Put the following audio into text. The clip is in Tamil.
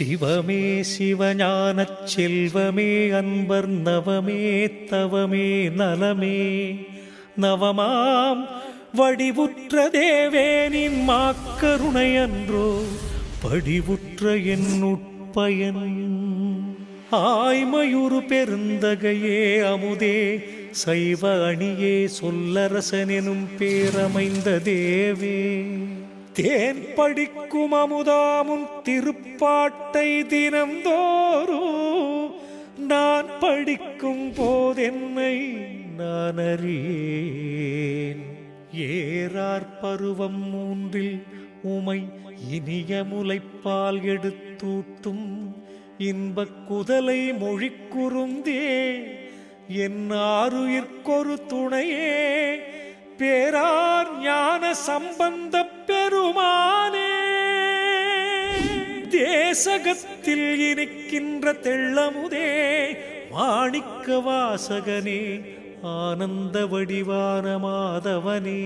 சிவமே சிவஞான செல்வமே அன்பர் நவமே தவமே நலமே. நவமாம் வடிவுற்ற தேவேனின் மாக்கருணையன்றோ படிவுற்ற என்னுட்பயன். ஆய்மயுறு பெருந்தகையே அமுதே சைவ அணியே சொல்லரசனெனும் பேரமைந்த தேவே. தேன் படிக்கும் அமுதாமும் திருப்பாட்டை தினந்தோறும் நான் படிக்கும் போதென்னை நான் அறியேன். ஏறார் பருவம் மூன்றில் உமை இனிய முலைப்பால் எடுத்தூட்டும் இன்பக் குதலை மொழிக்குறுந்தே என் ஆருயிர்க்கொரு துணையே பேரா சம்பந்த பெருமானே தேசகத்தில் இருக்கின்ற தெள்ளமுதே மாணிக்க வாசகனே ஆனந்த வடிவான மாதவனே.